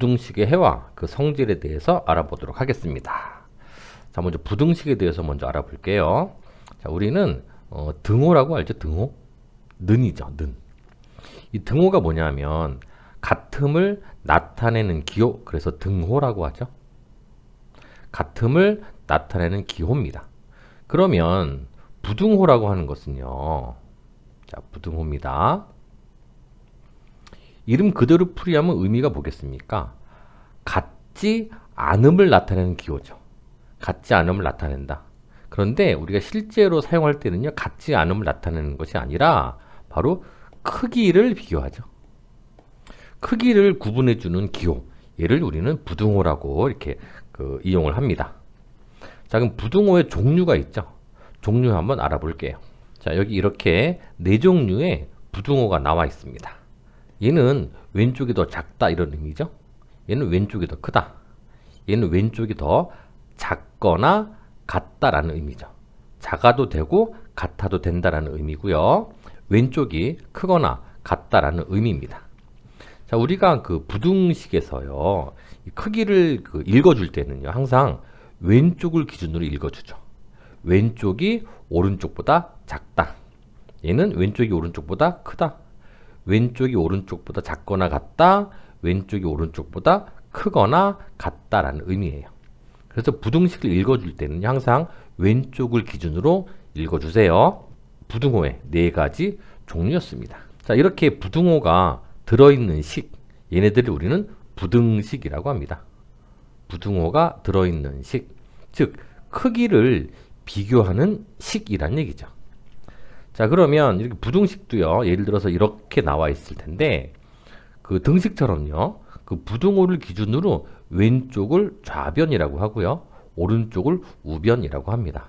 부등식의 해와 그 성질에 대해서 알아보도록 하겠습니다. 자, 먼저 부등식에 대해서 먼저 알아볼게요. 자, 우리는 어, 등호라고 알죠? 등호? 는이죠, 는. 이 등호가 뭐냐면 같음을 나타내는 기호, 그래서 등호라고 하죠. 같음을 나타내는 기호입니다. 그러면 부등호라고 하는 것은요. 자, 부등호입니다. 이름 그대로 풀이하면 의미가 뭐겠습니까? 같지 않음을 나타내는 기호죠. 같지 않음을 나타낸다. 그런데 우리가 실제로 사용할 때는요, 같지 않음을 나타내는 것이 아니라 바로 크기를 비교하죠. 크기를 구분해주는 기호. 얘를 우리는 부등호라고 이렇게 그 이용을 합니다. 자, 그럼 부등호의 종류가 있죠. 종류 한번 알아볼게요. 자, 여기 이렇게 네 종류의 부등호가 나와 있습니다. 얘는 왼쪽이 더 작다 이런 의미죠. 얘는 왼쪽이 더 크다. 얘는 왼쪽이 더 작거나 같다라는 의미죠. 작아도 되고 같아도 된다라는 의미고요. 왼쪽이 크거나 같다라는 의미입니다. 자, 우리가 그 부등식에서요. 이 크기를 그 읽어줄 때는요. 항상 왼쪽을 기준으로 읽어주죠. 왼쪽이 오른쪽보다 작다. 얘는 왼쪽이 오른쪽보다 크다. 왼쪽이 오른쪽보다 작거나 같다. 왼쪽이 오른쪽보다 크거나 같다라는 의미예요. 그래서 부등식을 읽어줄 때는 항상 왼쪽을 기준으로 읽어주세요. 부등호의 네 가지 종류였습니다. 자, 이렇게 부등호가 들어있는 식, 얘네들을 우리는 부등식이라고 합니다. 부등호가 들어있는 식, 즉 크기를 비교하는 식이란 얘기죠. 자, 그러면 이렇게 부등식도요. 예를 들어서 이렇게 나와 있을 텐데 그 등식처럼요. 그 부등호를 기준으로 왼쪽을 좌변이라고 하고요. 오른쪽을 우변이라고 합니다.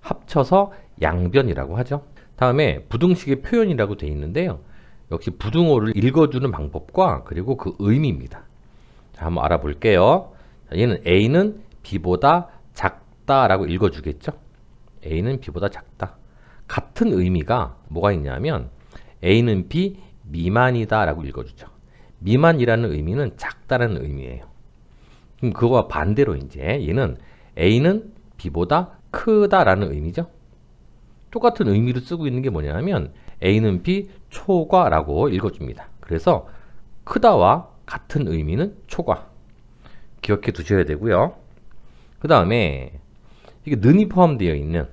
합쳐서 양변이라고 하죠. 다음에 부등식의 표현이라고 되어 있는데요. 역시 부등호를 읽어주는 방법과 그리고 그 의미입니다. 자, 한번 알아볼게요. 자, 얘는 A는 B보다 작다라고 읽어주겠죠. A는 B보다 작다. 같은 의미가 뭐가 있냐면 A는 B 미만이다 라고 읽어주죠. 미만이라는 의미는 작다라는 의미예요. 그럼 그거와 반대로 이제 얘는 A는 B보다 크다라는 의미죠. 똑같은 의미로 쓰고 있는 게 뭐냐면 A는 B 초과라고 읽어줍니다. 그래서 크다와 같은 의미는 초과. 기억해 두셔야 되고요. 그 다음에 이게 는이 포함되어 있는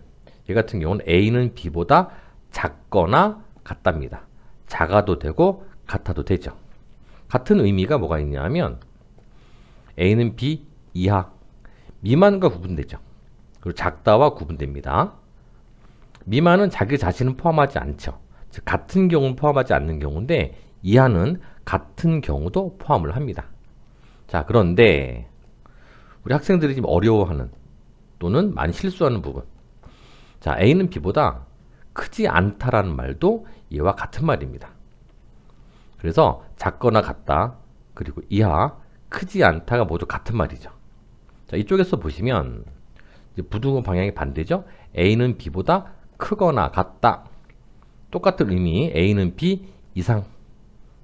얘 같은 경우는 A는 B보다 작거나 같답니다. 작아도 되고 같아도 되죠. 같은 의미가 뭐가 있냐면 A는 B 이하 미만과 구분되죠. 그리고 작다와 구분됩니다. 미만은 자기 자신을 포함하지 않죠. 즉 같은 경우는 포함하지 않는 경우인데 이하는 같은 경우도 포함을 합니다. 자 그런데 우리 학생들이 지금 어려워하는 또는 많이 실수하는 부분 자, A는 B보다 크지 않다라는 말도 얘와 같은 말입니다. 그래서 작거나 같다, 그리고 이하, 크지 않다가 모두 같은 말이죠. 자, 이쪽에서 보시면 부등호 방향이 반대죠. A는 B보다 크거나 같다. 똑같은 의미, A는 B 이상.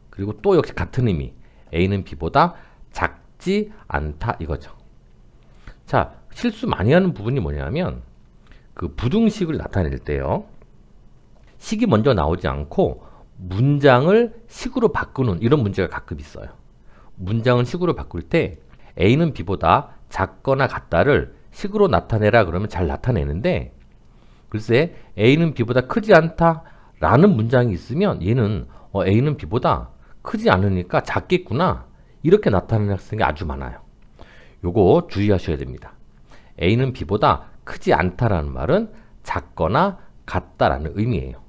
그리고 또 역시 같은 의미, A는 B보다 작지 않다 이거죠. 자, 실수 많이 하는 부분이 뭐냐면 그 부등식을 나타낼 때요. 식이 먼저 나오지 않고 문장을 식으로 바꾸는 이런 문제가 가끔 있어요. 문장을 식으로 바꿀 때 A는 B보다 작거나 같다를 식으로 나타내라 그러면 잘 나타내는데 글쎄 A는 B보다 크지 않다라는 문장이 있으면 얘는 어, A는 B보다 크지 않으니까 작겠구나 이렇게 나타내는 학생이 아주 많아요. 요거 주의하셔야 됩니다. A는 B보다 크지 않다라는 말은 작거나 같다라는 의미예요.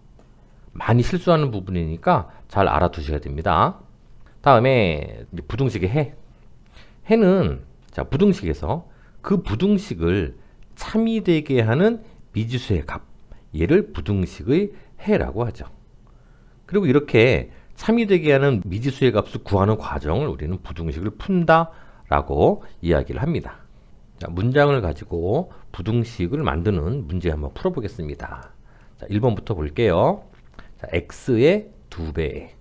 많이 실수하는 부분이니까 잘 알아두셔야 됩니다. 다음에 부등식의 해. 해는 자 부등식에서 그 부등식을 참이 되게 하는 미지수의 값. 얘를 부등식의 해라고 하죠. 그리고 이렇게 참이 되게 하는 미지수의 값을 구하는 과정을 우리는 부등식을 푼다라고 이야기를 합니다. 자, 문장을 가지고 부등식을 만드는 문제 한번 풀어보겠습니다. 자, 1번부터 볼게요. 자, x의 두 배.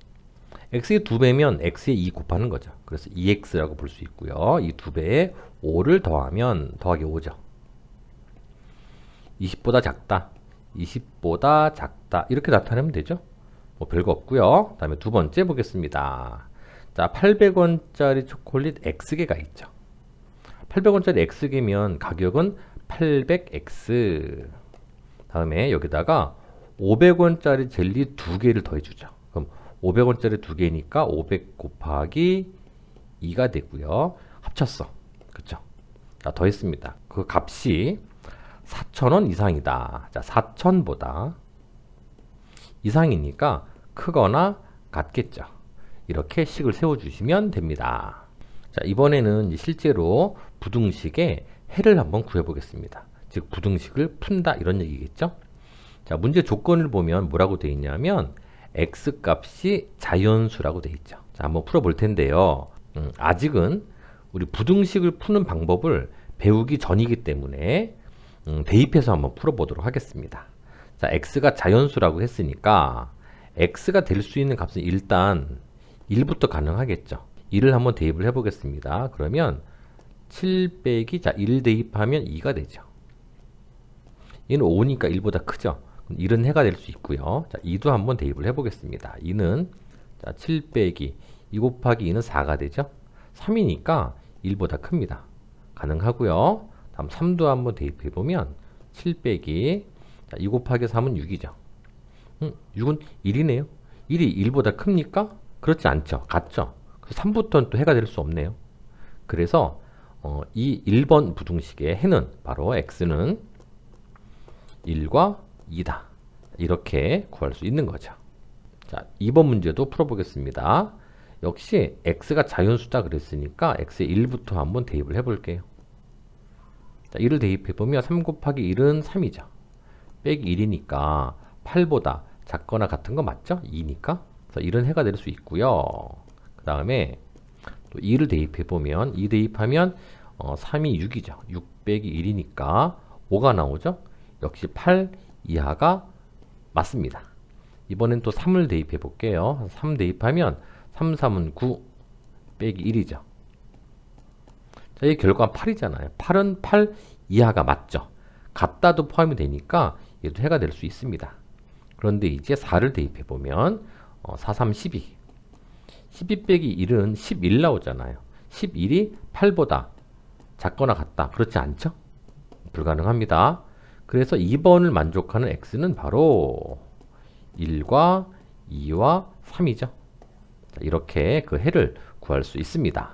x의 두 배면 x의 2 곱하는 거죠. 그래서 2x라고 볼 수 있고요. 이두 배에 5를 더하면 더하기 5죠. 20보다 작다. 20보다 작다. 이렇게 나타내면 되죠. 뭐 별거 없고요. 다음에 두 번째 보겠습니다. 자, 800원짜리 초콜릿 X개가 있죠. 800원짜리 X개면 가격은 800X. 다음에 여기다가 500원짜리 젤리 두 개를 더해주죠. 그럼 500원짜리 두 개니까 500 곱하기 2가 되고요. 합쳤어. 그쵸? 자, 더했습니다. 그 값이 4,000원 이상이다. 자, 4,000보다 이상이니까 크거나 같겠죠. 이렇게 식을 세워주시면 됩니다. 자, 이번에는 실제로 부등식의 해를 한번 구해보겠습니다. 즉, 부등식을 푼다 이런 얘기겠죠? 자, 문제 조건을 보면 뭐라고 되어 있냐면 x 값이 자연수라고 되어 있죠. 자, 한번 풀어볼 텐데요. 음, 아직은 우리 부등식을 푸는 방법을 배우기 전이기 때문에 음, 대입해서 한번 풀어보도록 하겠습니다. 자, x가 자연수라고 했으니까 x가 될 수 있는 값은 일단 1부터 가능하겠죠. 1을 한번 대입을 해보겠습니다. 그러면 7 빼기 자, 1 대입하면 2가 되죠. 얘는 5니까 1보다 크죠. 1은 해가 될 수 있고요. 자, 2도 한번 대입을 해보겠습니다. 2는 자, 7 빼기 2 곱하기 2는 4가 되죠. 3이니까 1보다 큽니다. 가능하고요. 다음 3도 한번 대입해 보면 7 빼기 자, 2 곱하기 3은 6이죠. 음, 6은 1이네요. 1이 1보다 큽니까? 그렇지 않죠. 같죠. 그래서 3부터는 또 해가 될 수 없네요. 그래서 어, 이 1번 부등식의 해는 바로 x는 1과 2다. 이렇게 구할 수 있는 거죠. 자, 2번 문제도 풀어보겠습니다. 역시 x가 자연수다 그랬으니까 x의 1부터 한번 대입을 해볼게요. 자, 1을 대입해보면 3 곱하기 1은 3이죠. 빼기 1이니까 8보다 작거나 같은 거 맞죠? 2니까. 그래서 1은 해가 될 수 있고요. 그 다음에 또 2를 대입해 보면 2 대입하면 어, 3이 6이죠. 6 빼기 1이니까 5가 나오죠. 역시 8 이하가 맞습니다. 이번엔 또 3을 대입해 볼게요. 3 대입하면 3, 3은 9 빼기 1이죠. 자, 이 결과가 8이잖아요. 8은 8 이하가 맞죠. 같다도 포함이 되니까 얘도 해가 될 수 있습니다. 그런데 이제 4를 대입해 보면 어, 4, 3, 12 12 빼기 1은 11 나오잖아요. 11이 8보다 작거나 같다. 그렇지 않죠? 불가능합니다. 그래서 2번을 만족하는 x는 바로 1과 2와 3이죠. 이렇게 그 해를 구할 수 있습니다.